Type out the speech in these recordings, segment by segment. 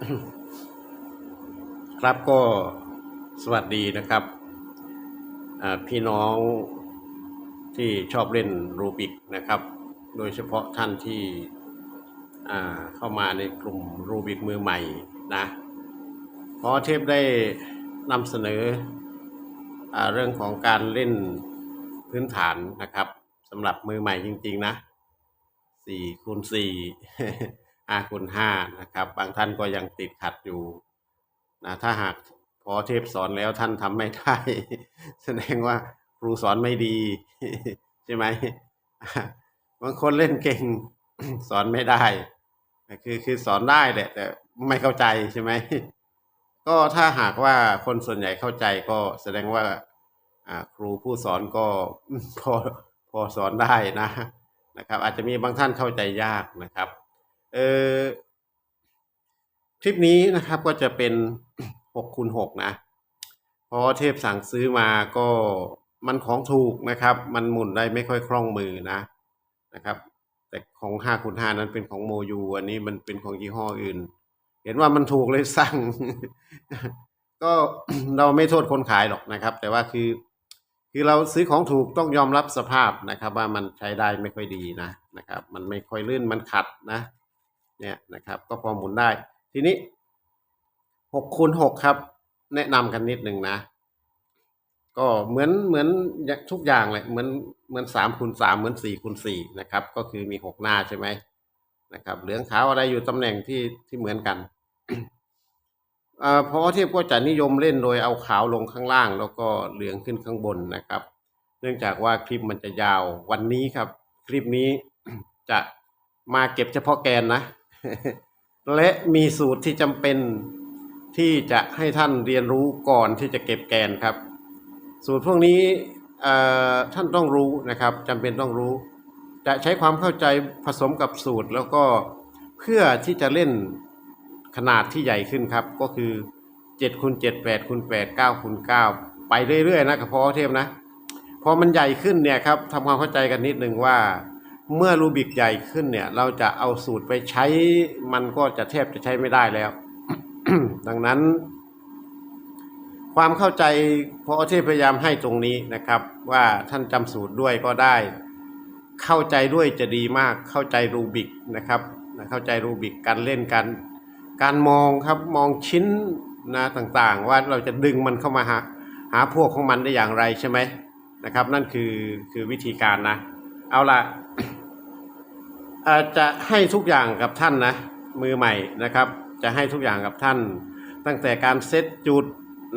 ครับก็สวัสดีนะครับ พี่น้องที่ชอบเล่นรูบิกนะครับ โดยเฉพาะท่านที่เข้ามาในกลุ่มรูบิกมือใหม่นะเพราะเทพได้นำเสนออเรื่องของการเล่นพื้นฐานนะครับสำหรับมือใหม่จริง ๆ นะสี่คูณสี่ ห้าคูณห้านะครับ บางท่านก็ยังติดขัดอยู่นะถ้าหากพอเทพสอนแล้วท่านทำไม่ได้ แสดงว่าครูสอนไม่ดี ใช่ไหมบางคนเล่นเก่งสอนไม่ได้คือคือสอนได้แหละแต่ไม่เข้าใจใช่ไหมก็ถ้าหากว่าคนส่วนใหญ่เข้าใจก็แสดงว่าครูผู้สอนก็พอพอสอนได้นะนะครับ อาจจะมีบางท่านเข้าใจยากนะครับ เออคลิปนี้นะครับก็จะเป็นหกคูณหกนะเพราะเทพสั่งซื้อมาก็มันของถูกนะครับ มันหมุนได้ไม่ค่อยคล่องมือนะนะครับ แต่ของห้าคูณห้านั้นเป็นของโมยูอันนี้มันเป็นของยี่ห้ออื่น เห็นว่ามันถูกเลยสั่ง ก็เราไม่โทษคนขายหรอกนะครับ แต่ว่าคือ คือเราซื้อของถูกต้องยอมรับสภาพนะครับ ว่ามันใช้ได้ไม่ค่อยดีนะนะครับ มันไม่ค่อยลื่นมันขัดนะ เนี่ยนะครับก็พอหมุนได้ ทีนี้หกคูณหกครับ แนะนำกันนิดหนึ่งนะ ก็เหมือนเหมือนทุกอย่างเลยเหมือนเหมือนสามคูณสามเหมือนสี่คูณสี่นะครับ ก็คือมีหกหน้าใช่ไหมนะครับ เหลืองขาวอะไรอยู่ตำแหน่งที่ที่เหมือนกันอ่าเพราะเทียบก็จะนิยมเล่นโดยเอาขาวลงข้างล่าง แล้วก็เหลืองขึ้นข้างบนนะครับ เนื่องจากว่าคลิปมันจะยาววันนี้ครับ คลิปนี้จะมาเก็บเฉพาะแกนนะ และมีสูตรที่จำเป็นที่จะให้ท่านเรียนรู้ก่อนที่จะเก็บแกนครับ สูตรพวกนี้เอ่อท่านต้องรู้นะครับจำเป็นต้องรู้ จะใช้ความเข้าใจผสมกับสูตรแล้วก็เพื่อที่จะเล่นขนาดที่ใหญ่ขึ้นครับ ก็คือ7คูณ7 8คูณ8 9คูณ9ไปเรื่อยๆนะกระเพาะเทพนะ พอมันใหญ่ขึ้นเนี่ยครับทำความเข้าใจกันนิดนึงว่า เมื่อรูบิกใหญ่ขึ้นเนี่ย เราจะเอาสูตรไปใช้มันก็จะแทบจะใช้ไม่ได้แล้ว ดังนั้น ความเข้าใจพอเทพพยายามให้ตรงนี้นะครับ ว่าท่านจำสูตรด้วยก็ได้ เข้าใจด้วยจะดีมากเข้าใจรูบิกนะครับนะเข้าใจรูบิกการเล่นการการมองครับมองชิ้นนะต่างๆ ว่าเราจะดึงมันเข้ามาหาหาพวกของมันได้อย่างไรใช่ไหมนะครับ นั่นคือคือวิธีการนะ เอาละ จจะให้ทุกอย่างกับท่านนะมือใหม่นะครับ จะให้ทุกอย่างกับท่าน ตั้งแต่การเซตจุด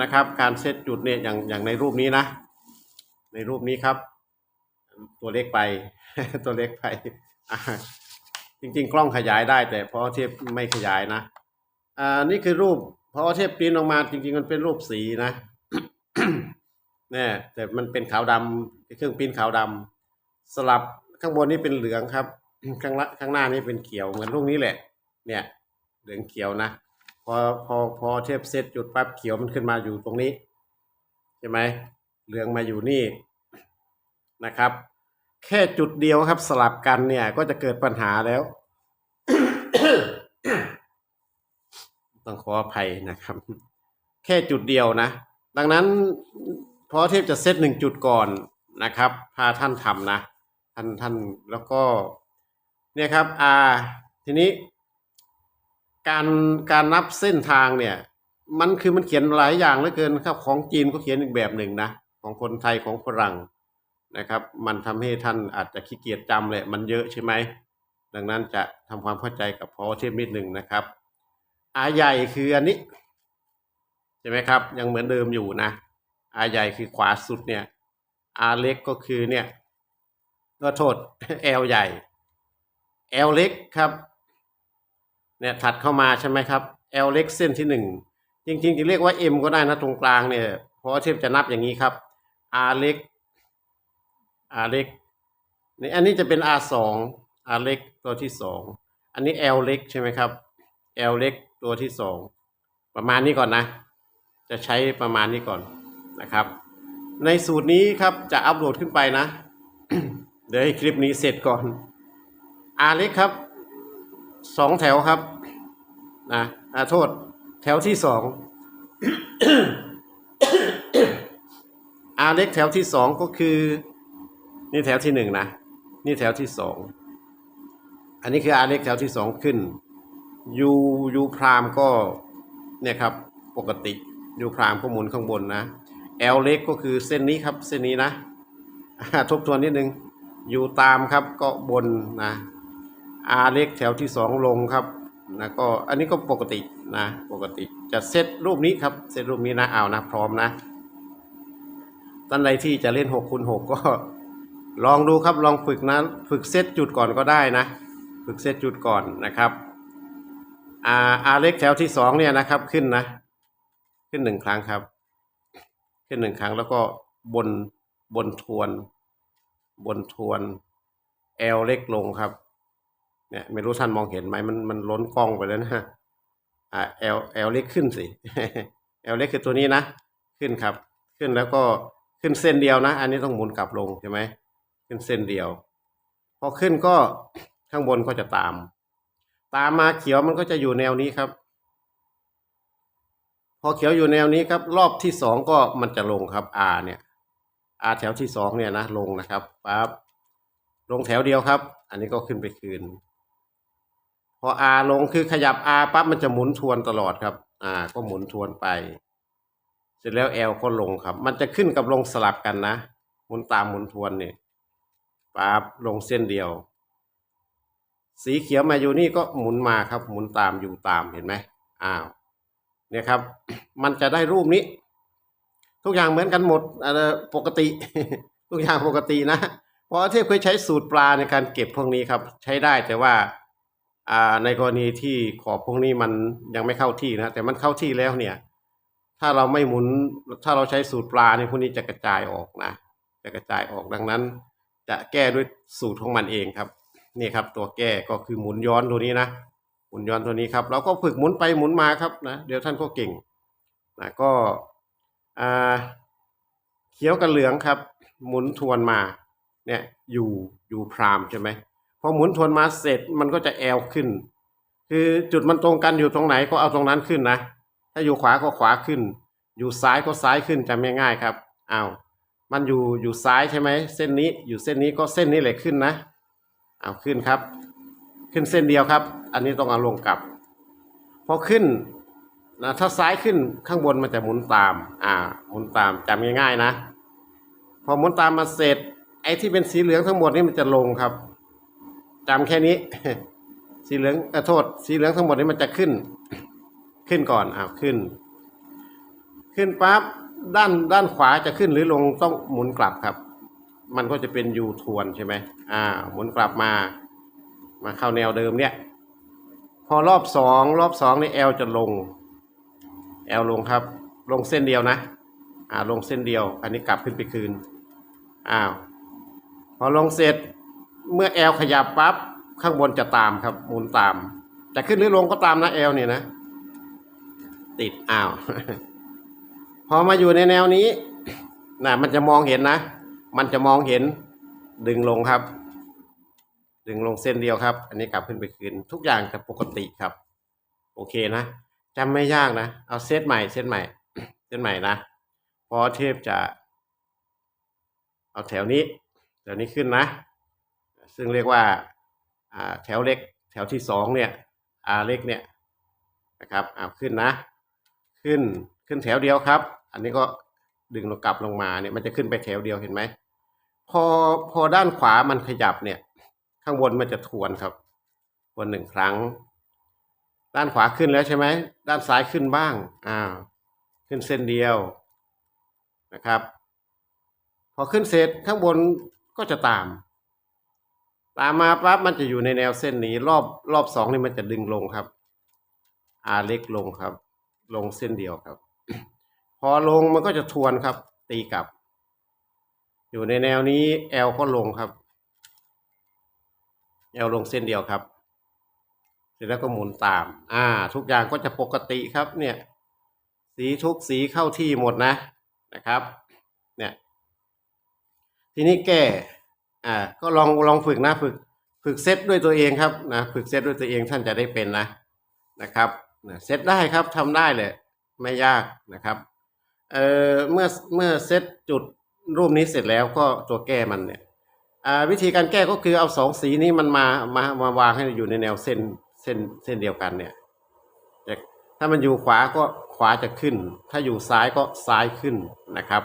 นะครับ การเซตจุดเนี่ยอย่างอย่างในรูปนี้นะ ในรูปนี้ครับ ตัวเล็กไป ตัวเล็กไปจริงๆ กล้องขยายได้ แต่พราะเทปไม่ขยายนะอ่านี่คือรูปพราะเทปปริ้นออกมาจริง ๆ มันเป็นรูปสีนะเนี่ยแต่มันเป็นขาวดำเครื่องปริ้นขาวดำสลับข้างบนนี่เป็นเหลืองครับ ข้างละข้างหน้านี่เป็นเขียวเหมือนรูปนี้แหละ เนี่ยเหลืองเขียวนะพอพอพอเทียบเซตจุดปั๊บเขียวมันขึ้นมาอยู่ตรงนี้ใช่ไหมเหลืองมาอยู่นี่นะครับ แค่จุดเดียวครับสลับกันเนี่ยก็จะเกิดปัญหาแล้ว ต้องขออภัยนะครับ แค่จุดเดียวนะ ดังนั้นพอเทพจะเซตหนึ่งจุดก่อนนะครับ พาท่านทำนะ ท่านท่านแล้วก็ เนี่ยครับอ่าทีนี้ การการนับเส้นทางเนี่ย มันคือมันเขียนหลายอย่างเหลือเกินครับ ของจีนก็เขียนอีกแบบหนึ่งนะของคนไทยของฝรั่งนะครับ มันทำให้ท่านอาจจะขี้เกียจจำแหละมันเยอะใช่ไหมดังนั้นจะทำความเข้าใจกับพอเทพนิดหนึ่งนะครับอาใหญ่คืออันนี้ใช่ไหมครับ ยังเหมือนเดิมอยู่นะอาใหญ่คือขวาสุดเนี่ยอาเล็กก็คือเนี่ยก็โทษแอลใหญ่ แอลเล็กครับเนี่ยถัดเข้ามาใช่ไหมครับแอลเล็กเส้นที่หนึ่งจริงๆจะเรียกว่า M ก็ได้นะตรงกลางเนี่ยเพราะว่าเทพจะนับอย่างนี้ครับ R เล็ก R เล็กนี่อันนี้จะเป็น R สอง R เล็กตัวที่สองอันนี้ L เล็กใช่ไหมครับ L เล็กตัวที่สองประมาณนี้ก่อนนะ จะใช้ประมาณนี้ก่อนนะครับ ในสูตรนี้ครับจะอัปโหลดขึ้นไปนะ เดี๋ยวให้คลิปนี้เสร็จก่อน R เล็กครับสองแถวครับนะอาโทษ แถวที่สองอาเล็กแถวที่สองก็คือ นี่แถวที่หนึ่งนะ นี่แถวที่สองอันนี้คืออาเล็กแถวที่สองขึ้นยูยูพรามก็เนี่ยครับปกติยูพรามก็หมุนข้างบนนะแอลเล็กก็คือเส้นนี้ครับเส้นนี้นะทบทวนนิดนึงยูตามครับก็บนนะ อาเล็กแถวที่สองลงครับนะก็อันนี้ก็ปกตินะปกติจะเซตรูปนี้ครับเซตรูปนี้นะเอานะพร้อมนะท่านใดที่จะเล่นหกคูณหกก็ลองดูครับลองฝึกนะฝึกเซตจุดก่อนก็ได้นะ ฝึกเซตจุดก่อนนะครับอาอาเล็กแถวที่สองเนี่ยนะครับขึ้นนะ ขึ้นหนึ่งครั้งครับ ขึ้นหนึ่งครั้งแล้วก็บนบนทวน บนทวนแอลเล็กลงครับ เนี่ยไม่รู้ท่านมองเห็นไหมมันมันล้นกล้องไปแล้วนะอ่าแอลแอลเล็กขึ้นสิแอลเล็กคือตัวนี้นะ ขึ้นครับ ขึ้นแล้วก็ขึ้นเส้นเดียวนะ อันนี้ต้องหมุนกลับลงใช่ไหมขึ้นเส้นเดียว พอขึ้นก็ข้างบนก็จะตาม ตามมาเขียวมันก็จะอยู่แนวนี้ครับ พอเขียวอยู่แนวนี้ครับ รอบที่สองก็มันจะลงครับ R เนี่ย R แถวที่สองเนี่ยนะลงนะครับปั๊บลงแถวเดียวครับ อันนี้ก็ขึ้นไปคืน พอ R ลงคือขยับ R ปั๊บมันจะหมุนทวนตลอดครับอ่าก็หมุนทวนไป เสร็จแล้ว L ก็ลงครับ มันจะขึ้นกับลงสลับกันนะ หมุนตามหมุนทวนเนี่ยปั๊บลงเส้นเดียว สีเขียวมาอยู่นี่ก็หมุนมาครับ หมุนตามอยู่ตามเห็นไหมอ้าวเนี่ยครับ มันจะได้รูปนี้ ทุกอย่างเหมือนกันหมดปกติ ทุกอย่างปกตินะเพราะเทพเคยใช้สูตรปลาในการเก็บพวกนี้ครับ ใช้ได้แต่ว่า ในกรณีที่ขอบพวกนี้มันยังไม่เข้าที่นะแต่มันเข้าที่แล้วเนี่ย ถ้าเราไม่หมุนถ้าเราใช้สูตรปลาเนี่ยพวกนี้จะกระจายออกนะจะกระจายออกดังนั้น จะแก้ด้วยสูตรของมันเองครับนี่ครับ ตัวแก้ก็คือหมุนย้อนตัวนี้นะหมุนย้อนตัวนี้ครับ เราก็ฝึกหมุนไปหมุนมาครับนะเดี๋ยวท่านก็เก่งนะก็อ่าเขียวกับเหลืองครับ หมุนทวนมาเนี่ยอยู่อยู่พรามใช่ไหม พอหมุนทวนมาเสร็จมันก็จะแอลขึ้น คือจุดมันตรงกันอยู่ตรงไหนก็เอาตรงนั้นขึ้นนะ ถ้าอยู่ขวาก็ขวาขึ้น อยู่ซ้ายก็ซ้ายขึ้นจำง่ายๆครับอ้าวมันอยู่อยู่ซ้ายใช่ไหมเส้นนี้อยู่เส้นนี้ก็เส้นนี้แหละขึ้นนะเอาขึ้นครับ ขึ้นเส้นเดียวครับ อันนี้ต้องเอาลงกลับพอขึ้นนะถ้าซ้ายขึ้นข้างบนมันจะหมุนตาม อ่า หมุนตามจำง่ายๆนะ พอหมุนตามมาเสร็จ ไอ้ที่เป็นสีเหลืองทั้งหมดนี่มันจะลงครับ จำแค่นี้ สีเหลืองอโทษ สีเหลืองทั้งหมดนี่มันจะขึ้น ขึ้นก่อนอ้าวขึ้น ขึ้นปั๊บด้านด้านขวาจะขึ้นหรือลงต้องหมุนกลับครับ มันก็จะเป็นยูทวนใช่ไหมอ่า หมุนกลับมา มาเข้าแนวเดิมเนี่ย พอรอบสองรอบสองนี่แอลจะลงแอลลงครับ ลงเส้นเดียวนะ อ่าลงเส้นเดียว อันนี้กลับขึ้นไปคืนอ้าวพอลงเสร็จ เมื่อแอลขยับปั๊บข้างบนจะตามครับหมุนตาม จะขึ้นหรือลงก็ตามนะแอลเนี่ยนะ ติดอ้าว พอมาอยู่ในแนวนี้น่ะมันจะมองเห็นนะ มันจะมองเห็นดึงลงครับ ดึงลงเส้นเดียวครับ อันนี้กลับขึ้นไปคืน ทุกอย่างจะปกติครับ โอเคนะจำไม่ยากนะ เอาเซตใหม่เซตใหม่ เซตใหม่นะพอเทพจะ เอาแถวนี้แถวนี้ขึ้นนะ ซึ่งเรียกว่าแถวเล็กแถวที่สองเนี่ยอาเล็กเนี่ยนะครับเอาขึ้นนะ ขึ้นขึ้นแถวเดียวครับ อันนี้ก็ดึงลงกลับลงมาเนี่ยมันจะขึ้นไปแถวเดียวเห็นไหมพอพอด้านขวามันขยับเนี่ย ข้างบนมันจะทวนครับทวนหนึ่งครั้ง ด้านขวาขึ้นแล้วใช่ไหมด้านซ้ายขึ้นบ้างอ้าวขึ้นเส้นเดียวนะครับ พอขึ้นเสร็จข้างบนก็จะตาม ตามมาปั๊บมันจะอยู่ในแนวเส้นนี้ รอบรอบสองนี่มันจะดึงลงครับอาเล็กลงครับ ลงเส้นเดียวครับ พอลงมันก็จะทวนครับ ตีกลับ อยู่ในแนวนี้แอลก็ลงครับแอลลงเส้นเดียวครับ เสร็จแล้วก็หมุนตาม อ่า ทุกอย่างก็จะปกติครับ เนี่ย สีทุกสีเข้าที่หมดนะนะครับ เนี่ย ทีนี้แก้ อ่าก็ลองลองฝึกนะฝึกฝึกเซตด้วยตัวเองครับนะฝึกเซตด้วยตัวเองท่านจะได้เป็นนะนะครับนะเซตได้ครับทำได้เลยไม่ยากนะครับเอ่อเมื่อเมื่อเซตจุดรูปนี้เสร็จแล้วก็ตัวแก้มันเนี่ยอ่าวิธีการแก้ก็คือเอาสองสีนี้มันมามามาวางให้อยู่ในแนวเส้นเส้นเส้นเดียวกันเนี่ยถ้ามันอยู่ขวาก็ขวาจะขึ้น ถ้าอยู่ซ้ายก็ซ้ายขึ้นนะครับ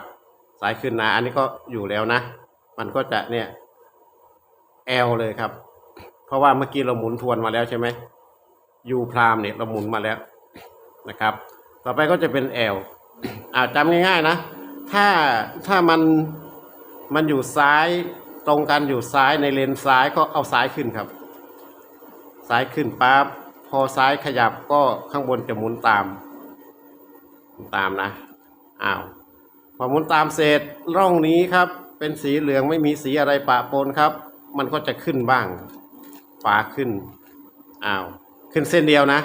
ซ้ายขึ้นนะ อันนี้ก็อยู่แล้วนะ มันก็จะเนี่ย L เลยครับ เพราะว่าเมื่อกี้เราหมุนทวนมาแล้วใช่ไหมยูพรามเนี่ยเราหมุนมาแล้วนะครับ ต่อไปก็จะเป็น L อ่าจำง่ายๆนะ ถ้าถ้ามันมันอยู่ซ้ายตรงกันอยู่ซ้ายในเลนซ้ายก็เอาซ้ายขึ้นครับ ซ้ายขึ้นปั๊บพอซ้ายขยับก็ข้างบนจะหมุนตาม ตามนะอ้าวพอหมุนตามเสร็จร่องนี้ครับ เป็นสีเหลืองไม่มีสีอะไรปะปนครับ มันก็จะขึ้นบ้างฝาขึ้นอ้าวขึ้นเส้นเดียวนะ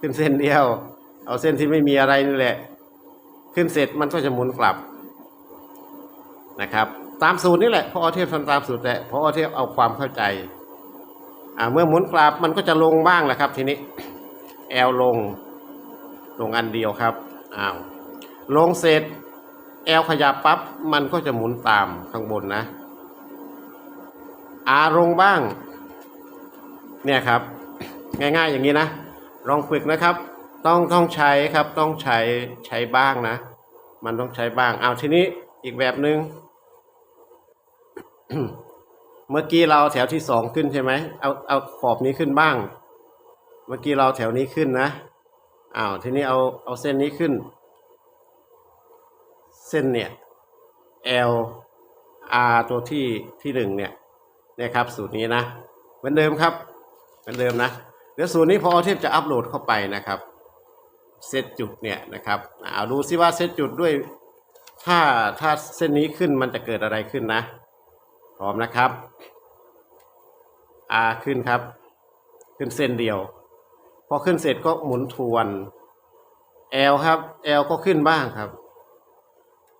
ขึ้นเส้นเดียว เอาเส้นที่ไม่มีอะไรนี่แหละ ขึ้นเสร็จมันก็จะหมุนกลับนะครับ ตามสูตรนี่แหละพอเทพทำตามสูตรแต่พอเทพเอาความเข้าใจอ่าเมื่อหมุนกลับมันก็จะลงบ้างแหละครับ ทีนี้แอลลงลงอันเดียวครับอ้าวลงเสร็จแอลขยับปั๊บมันก็จะหมุนตามข้างบนนะ อาลงบ้าง เนี่ยครับ ง่ายๆอย่างนี้นะ ลองฝึกนะครับ ต้องต้องใช้ครับ ต้องใช้ใช้บ้างนะ มันต้องใช้บ้าง เอาทีนี้อีกแบบหนึง่งเมื่อกี้เราแถวที่สองขึ้นใช่ไหม เอาเอาขอบนี้ขึ้นบ้าง เมื่อกี้เราแถวนี้ขึ้นนะอ้าวทีนี้เอาเอาเส้นนี้ขึ้น เส้นเนี่ย L R ตัวที่ที่หนึ่งเนี่ย เนี่ยครับ สูตรนี้นะเหมือนเดิมครับเหมือนเดิมนะเดี๋ยวสูตรนี้พอเทพจะอัปโหลดเข้าไปนะครับเซตจุดเนี่ยนะครับเอาดูซิว่าเซตจุดด้วย ถ้าถ้าเส้นนี้ขึ้นมันจะเกิดอะไรขึ้นนะ พร้อมนะครับ R ขึ้นครับ ขึ้นเส้นเดียว พอขึ้นเสร็จก็หมุนทวน L ครับ L ก็ขึ้นบ้างครับ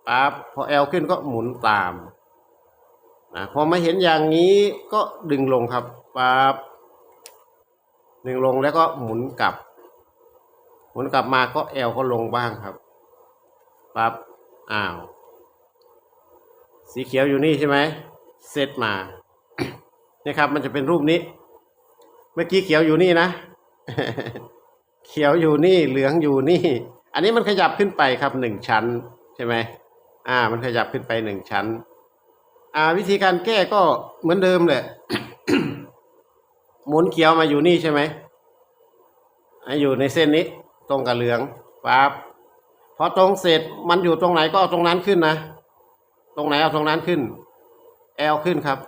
ปั๊บพอ L ขึ้นก็หมุนตาม นะพอมาเห็นอย่างนี้ก็ดึงลงครับปั๊บดึงลงแล้วก็หมุนกลับ หมุนกลับมาก็ L ก็ลงบ้างครับปั๊บอ้าว สีเขียวอยู่นี่ใช่ไหมเซตมานี่ครับ มันจะเป็นรูปนี้ เมื่อกี้เขียวอยู่นี่นะ เขียวอยู่นี่เหลืองอยู่นี่ อันนี้มันขยับขึ้นไปครับหนึ่งชั้นใช่ไหมอ่า มันขยับขึ้นไปหนึ่งชั้น อ่า วิธีการแก้ก็เหมือนเดิมแหละ หมุนเขียวมาอยู่นี่ใช่ไหมอยู่ในเส้นนี้ ตรงกับเหลืองปั๊บพอตรงเสร็จมันอยู่ตรงไหนก็เอาตรงนั้นขึ้นนะ ตรงไหนเอาตรงนั้นขึ้น แอลขึ้นครับ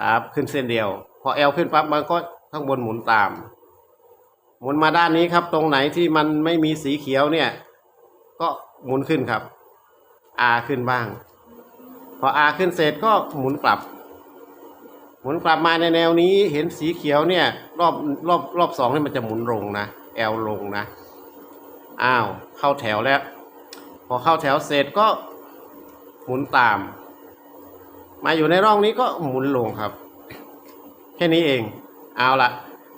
ครับขึ้นเส้นเดียว พอแอลขึ้นปั๊บมันก็ข้างบนหมุนตาม หมุนมาด้านนี้ครับ ตรงไหนที่มันไม่มีสีเขียวเนี่ย ก็หมุนขึ้นครับ R ขึ้นบ้าง พอ R ขึ้นเสร็จก็หมุนกลับ หมุนกลับมาในแนวนี้เห็นสีเขียวเนี่ย รอบรอบรอบสองนี่มันจะหมุนลงนะ L ลงนะอ้าวเข้าแถวแล้ว พอเข้าแถวเสร็จก็หมุนตาม มาอยู่ในร่องนี้ก็หมุนลงครับ แค่นี้เอง เอาละ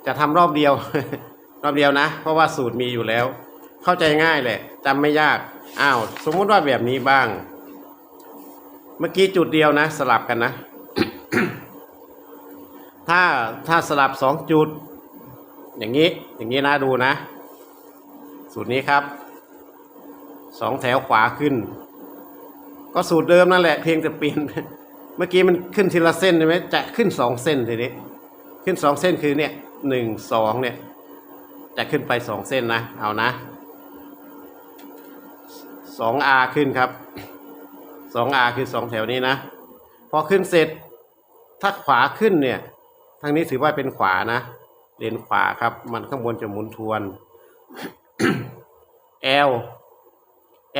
จะทำรอบเดียว รอบเดียวนะ เพราะว่าสูตรมีอยู่แล้ว เข้าใจง่ายแหละจำไม่ยากอ้าวสมมติว่าแบบนี้บ้าง เมื่อกี้จุดเดียวนะ สลับกันนะ ถ้าถ้าสลับสองจุด อย่างนี้ อย่างนี้นะดูนะ สูตรนี้ครับสองแถวขวาขึ้น ก็สูตรเดิมนั่นแหละเพียงแต่เปลี่ยนเมื่อกี้มันขึ้นทีละเส้นใช่ไหมจะขึ้นสองเส้นทีนี้ขึ้นสองเส้นคือเนี่ยหนึ่งสองเนี่ย จะขึ้นไปสองเส้นนะ เอานะสองอาขึ้นครับ สองอาคือสองแถวนี้นะ พอขึ้นเสร็จ ถ้าขวาขึ้นเนี่ย ทางนี้ถือว่าเป็นขวานะ เลนขวาครับ มันข้างบนจะหมุนทวน L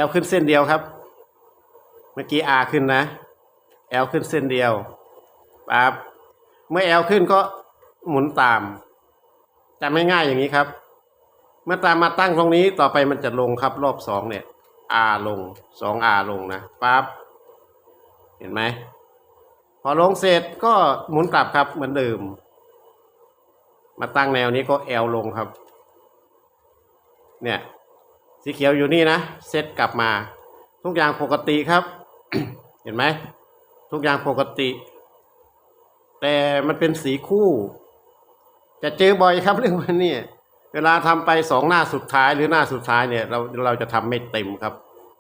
L ขึ้นเส้นเดียวครับ เมื่อกี้ R ขึ้นนะ L ขึ้นเส้นเดียวปั๊บเมื่อ L ขึ้นก็หมุนตามจำไม่ง่ายอย่างนี้ครับ เมื่อตามมาตั้งตรงนี้ต่อไปมันจะลงครับรอบสองเนี่ย R ลงสอง R ลงนะปั๊บ เห็นไหมพอลงเสร็จก็หมุนกลับครับเหมือนเดิม มาตั้งแนวนี้ก็แอลลงครับ เนี่ย สีเขียวอยู่นี่นะเซตกลับมา ทุกอย่างปกติครับ เห็นไหมทุกอย่างปกติ แต่มันเป็นสีคู่ จะเจอบ่อยครับเรื่องมันเนี่ยเวลาทำไปสองหน้าสุดท้ายหรือหน้าสุดท้ายเนี่ยเราเราจะทำไม่เต็มครับ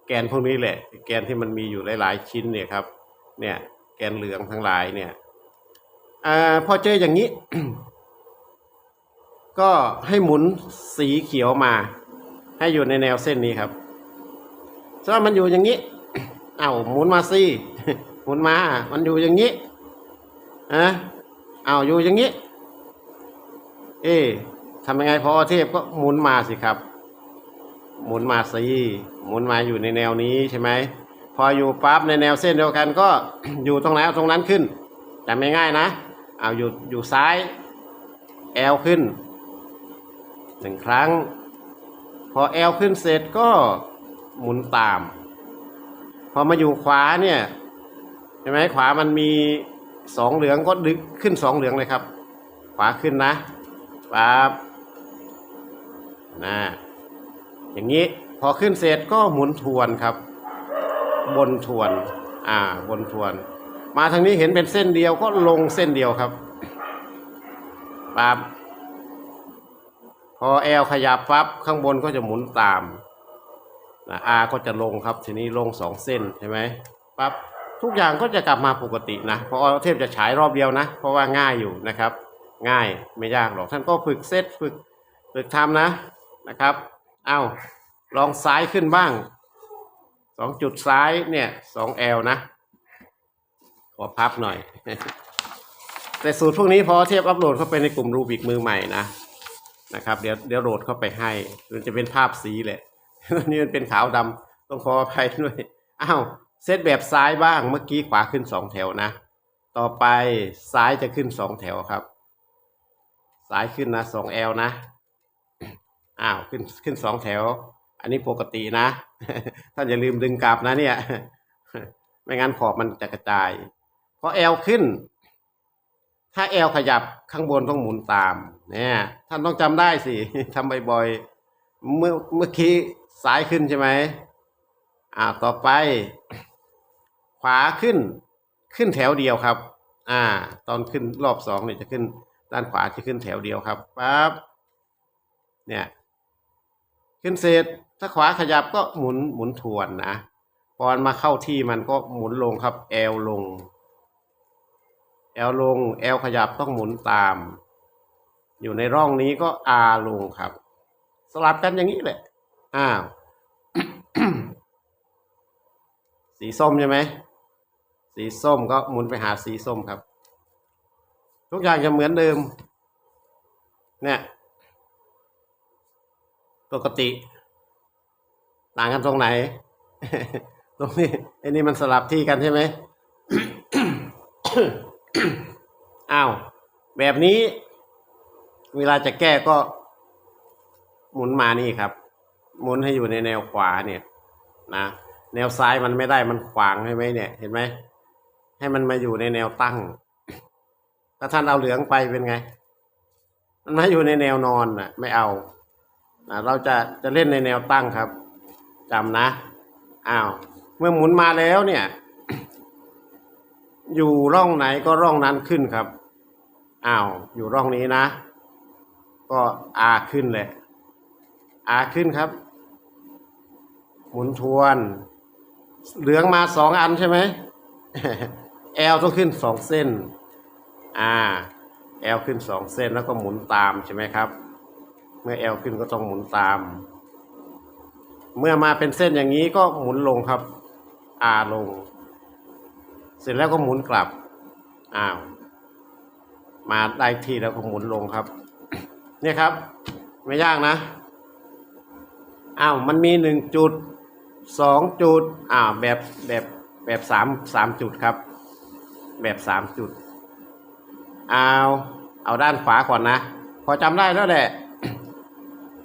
แกนพวกนี้แหละ แกนที่มันมีอยู่หลาย ๆ ชิ้นเนี่ยครับ เนี่ย แกนเหลืองทั้งหลายเนี่ยอ่าพอเจออย่างนี้ ก็ให้หมุนสีเขียวมา ให้อยู่ในแนวเส้นนี้ครับถ้ามันอยู่อย่างนี้ เอ้าหมุนมาสิหมุนมา มันอยู่อย่างนี้อะเอาอยู่อย่างนี้ เอ๊ะทำยังไงพอเทพก็หมุนมาสิครับ หมุนมาสิหมุนมาอยู่ในแนวนี้ใช่ไหม พออยู่ปั๊บในแนวเส้นเดียวกันก็ อยู่ตรงไหนเอาตรงนั้นขึ้นจำง่ายนะเอาอยู่อยู่ซ้ายแอลขึ้นหนึ่งครั้ง พอแอลขึ้นเสร็จก็หมุนตาม พอมาอยู่ขวาเนี่ยเห็นไหมขวามันมีสองเหลืองก็ดึงขึ้นสองเหลืองเลยครับ ขวาขึ้นนะปั๊บนะอย่างนี้พอขึ้นเสร็จก็หมุนทวนครับ บนทวน อ่า บนทวน มาทางนี้เห็นเป็นเส้นเดียวก็ลงเส้นเดียวครับปั๊บพอแอลขยับปั๊บข้างบนก็จะหมุนตามนะอาก็จะลงครับ ทีนี้ลงสองเส้นใช่ไหมปั๊บทุกอย่างก็จะกลับมาปกตินะเพราะเทพจะฉายรอบเดียวนะ เพราะว่าง่ายอยู่นะครับ ง่ายไม่ยากหรอกท่านก็ฝึกเซตฝึกฝึกทำนะนะครับ เอาลองซ้ายขึ้นบ้าง องจุดซ้ายเนี่ยสองแอลนะ ขอพับหน่อย แต่สูตรพวกนี้พอเทียบอัปโหลดเข้าไปในกลุ่มรูบิกมือใหม่นะนะครับ เดี๋ยวเดี๋ยวโหลดเข้าไปให้ มันจะเป็นภาพสีแหละนี่มันเป็นขาวดำต้องขออภัยด้วยอ้าวเซตแบบซ้ายบ้างเมื่อกี้ขวาขึ้นสองแถวนะ ต่อไปซ้ายจะขึ้นสองแถวครับ ซ้ายขึ้นนะสองแอลนะอ้าวขึ้นขึ้นสองแถว อันนี้ปกตินะ ท่านอย่าลืมดึงกลับนะเนี่ย ไม่งั้นขอบมันจะกระจายพอแอลขึ้น ถ้าแอลขยับข้างบนต้องหมุนตาม เนี่ย ท่านต้องจำได้สิทำบ่อยๆเมื่อเมื่อกี้ซ้ายขึ้นใช่ไหมอ่าต่อไป ขวาขึ้น ขึ้นแถวเดียวครับ อ่า ตอนขึ้นรอบสองเนี่ยจะขึ้น ด้านขวาจะขึ้นแถวเดียวครับปั๊บเนี่ย ขึ้นเสร็จ ถ้าขวาขยับก็หมุนหมุนทวนนะพอมันมาเข้าที่มันก็หมุนลงครับแอลลงแอลลงแอลขยับต้องหมุนตาม อยู่ในร่องนี้ก็อาลงครับ สลับกันอย่างนี้แหละอ้าวสีส้มใช่ไหมสีส้มก็หมุนไปหาสีส้มครับ ทุกอย่างจะเหมือนเดิม เนี่ย ปกติ ต่างกันตรงไหน ตรงนี้ไอ้นี่มันสลับที่กันใช่ไหมอ้าว แบบนี้ เวลาจะแก้ก็ หมุนมานี่ครับ หมุนให้อยู่ในแนวขวาเนี่ยนะแนวซ้ายมันไม่ได้มันขวางใช่ไหมเนี่ย เห็นไหมให้มันมาอยู่ในแนวตั้ง ถ้าท่านเอาเหลืองไปเป็นไง มันมาอยู่ในแนวนอนน่ะ ไม่เอาอะเราจะจะเล่นในแนวตั้งครับ จำนะ อ้าว เมื่อหมุนมาแล้วเนี่ย อยู่ร่องไหนก็ร่องนั้นขึ้นครับ อ้าว อยู่ร่องนี้นะ ก็อาขึ้นเลยอาขึ้นครับ หมุนทวน เหลืองมาสองอันใช่ไหมแอลต้องขึ้นสองเส้น อ่าแอลขึ้นสองเส้นแล้วก็หมุนตามใช่ไหมครับ เมื่อแอลขึ้นก็ต้องหมุนตาม เมื่อมาเป็นเส้นอย่างนี้ก็หมุนลงครับอาลง เสร็จแล้วก็หมุนกลับ อ้าว มาได้ที่แล้วก็หมุนลงครับ เนี่ยครับ ไม่ยากนะ อ้าว มันมีหนึ่งจุดสองจุด อ้าว แบบแบบแบบสามสามจุดครับ แบบสามจุดเอาว เอาด้านขวาก่อนนะ พอจำได้แล้วแหละ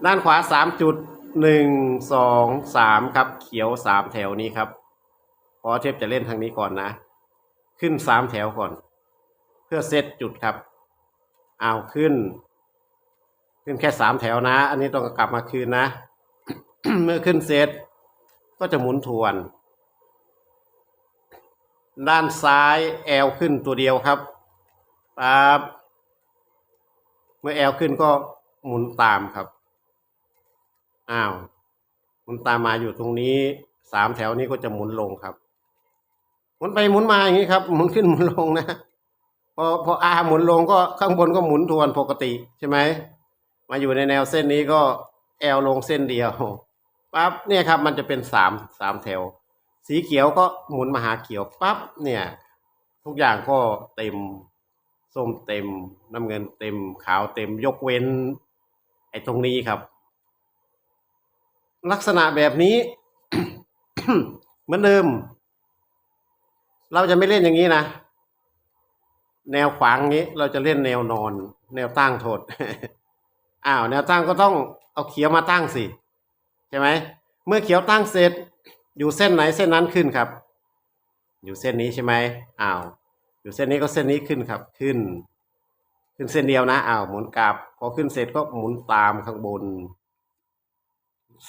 ด้านขวาสามจุด หนึ่งสองสามครับเขียวสามแถวนี้ครับพอเทพจะเล่นทางนี้ก่อนนะ ขึ้นสามแถวก่อน เพื่อเซตจุดครับเอาขึ้น ขึ้นแค่สามแถวนะ อันนี้ต้องกลับมาคืนนะ เมื่อขึ้นเสร็จก็จะหมุนทวน ด้านซ้ายแอลขึ้นตัวเดียวครับปั๊บเมื่อแอลขึ้นก็หมุนตามครับ อ้าวหมุนตามมาอยู่ตรงนี้สามแถวนี้ก็จะหมุนลงครับหมุนไปหมุนมาอย่างนี้ครับ หมุนขึ้นหมุนลงนะพอพออาหมุนลงก็ข้างบนก็หมุนทวนปกติใช่ไหมมาอยู่ในแนวเส้นนี้ก็แอลลงเส้นเดียวปั๊บเนี่ยครับ มันจะเป็นสามสามแถว สีเขียวก็หมุนมาหาเขียวปั๊บเนี่ย ทุกอย่างก็เต็มส้มเต็ม น้ำเงินเต็มขาวเต็ม ยกเว้น ไอ้ตรงนี้ครับ ลักษณะแบบนี้ เหมือนเดิม เราจะไม่เล่นอย่างนี้นะ แนวขวางนี้เราจะเล่นแนวนอน แนวตั้งโทษอ้าวแนวตั้งก็ต้องเอาเขียวมาตั้งสิ ใช่ไหม เมื่อเขียวตั้งเสร็จ อยู่เส้นไหนเส้นนั้นขึ้นครับ อยู่เส้นนี้ใช่ไหมอ้าวอยู่เส้นนี้ก็เส้นนี้ขึ้นครับ ขึ้น ขึ้นเส้นเดียวนะอ้าวหมุนกลับพอขึ้นเสร็จก็หมุนตามข้างบน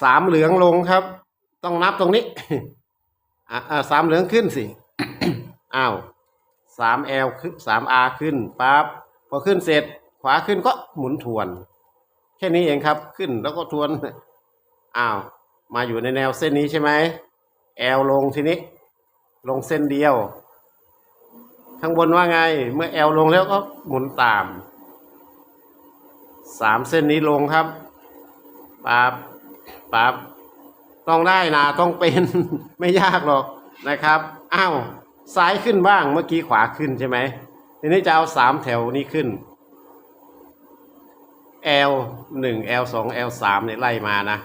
สามเหลืองลงครับ ต้องนับตรงนี้ อะอะสามเหลืองขึ้นสิ อ้าวสามแอลขึ้นสามอาขึ้นปั๊บพอขึ้นเสร็จ ขวาขึ้นก็หมุนทวน แค่นี้เองครับ ขึ้นแล้วก็ทวน อ้าว มาอยู่ในแนวเส้นนี้ใช่ไหมแอลลงทีนี้ ลงเส้นเดียว ข้างบนว่าไง เมื่อแอลลงแล้วก็หมุนตามสามเส้นนี้ลงครับปั๊บ ปั๊บต้องได้นะต้องเป็นไม่ยากหรอกนะครับอ้าวซ้ายขึ้นบ้างเมื่อกี้ขวาขึ้นใช่ไหมทีนี้จะเอาสามแถวนี้ขึ้น L หนึ่ง L สอง L สามเนี่ยไล่มานะ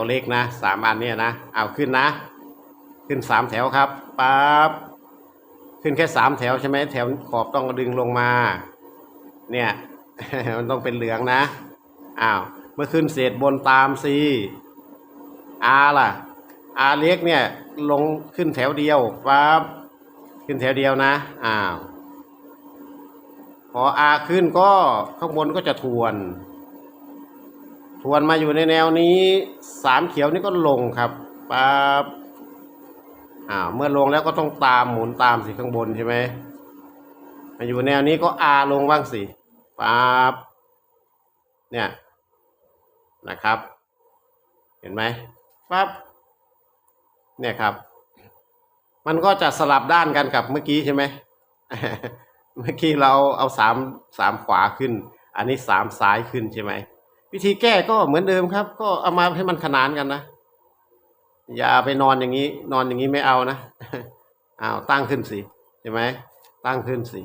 L เล็กนะสามอันเนี่ยนะเอาขึ้นนะ ขึ้นสามแถวครับปั๊บขึ้นแค่สามแถวใช่ไหมแถวขอบต้องดึงลงมา เนี่ยมันต้องเป็นเหลืองนะอ้าว มื่อขึ้นเศษบนตามซีอาล่ะอาเล็กเนี่ยลงขึ้นแถวเดียวปั๊บขึ้นแถวเดียวนะอ้าวพออาขึ้นก็ข้างบนก็จะทวน ทวนมาอยู่ในแนวนี้สามเขียวนี่ก็ลงครับปั๊บอ่าเมื่อลงแล้วก็ต้องตามหมุนตามสิข้างบนใช่ไหมมาอยู่แนวนี้ก็อาลงบ้างสิปั๊บเนี่ย นะครับ เห็นไหมปั๊บเนี่ยครับ มันก็จะสลับด้านกันกับเมื่อกี้ใช่ไหมเมื่อกี้เราเอาสามสามขวาขึ้น อันนี้สามซ้ายขึ้นใช่ไหมวิธีแก้ก็เหมือนเดิมครับ ก็เอามาให้มันขนานกันนะอย่าไปนอนอย่างนี้ นอนอย่างนี้ไม่เอานะอ้าวตั้งขึ้นสิใช่ไหมตั้งขึ้นสิ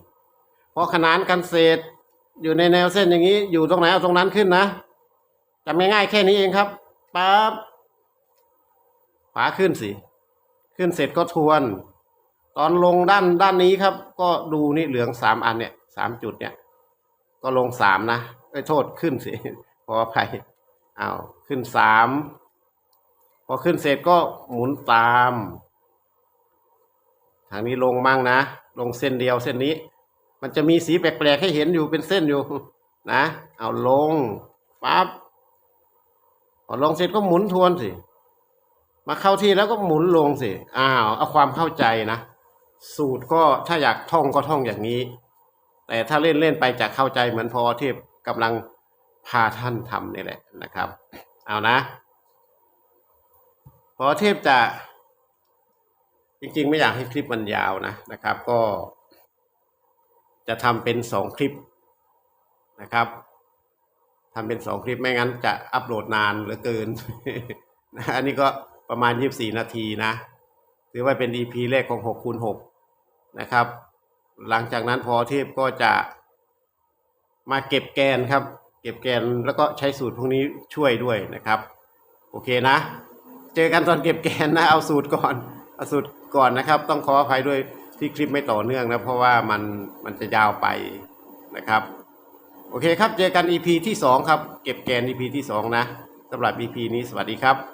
พอขนานกันเสร็จอยู่ในแนวเส้นอย่างนี้ อยู่ตรงไหนเอาตรงนั้นขึ้นนะ จำง่ายๆแค่นี้เองครับปั๊บขวาขึ้นสิ ขึ้นเสร็จก็ทวน ตอนลงด้านด้านนี้ครับ ก็ดูนี่เหลืองสามอันเนี่ยสามจุดเนี่ย ก็ลงสามนะไอ้โทษขึ้นสิขออภัยอ้าวขึ้นสามพอขึ้นเสร็จก็หมุนตาม ทางนี้ลงมั่งนะ ลงเส้นเดียวเส้นนี้ มันจะมีสีแปลกๆให้เห็นอยู่เป็นเส้นอยู่นะ เอาลงปั๊บ อลงเสร็จก็หมุนทวนสิ มาเข้าที่แล้วก็หมุนลงสิ อ้าว เอาความเข้าใจนะ สูตรก็ถ้าอยากท่องก็ท่องอย่างนี้ แต่ถ้าเล่นเล่นไปจะเข้าใจเหมือนพอเทพกำลังพาท่านทำนี่แหละนะครับ เอานะ พอเทพจะ จริงๆ ไม่อยากให้คลิปมันยาวนะนะครับ ก็ จะทำเป็นสองคลิปนะครับ ทำเป็นสองคลิปไม่งั้นจะอัปโหลดนานเหลือเกินนะอันนี้ก็ประมาณ24นาทีนะถือว่าเป็น EP แรกของ6คูณ6นะครับ หลังจากนั้นพอเทพก็จะมาเก็บแกนครับ เก็บแกนแล้วก็ใช้สูตรพวกนี้ช่วยด้วยนะครับ โอเคนะ เจอกันตอนเก็บแกนนะเอาสูตรก่อนเอาสูตรก่อนนะครับ ต้องขออภัยด้วยที่คลิปไม่ต่อเนื่องนะเพราะว่ามันมันจะยาวไปนะครับ โอเคครับ เจอกัน EP ที่ 2 ครับ เก็บแกน EP ที่ 2 นะสำหรับ EP นี้สวัสดีครับ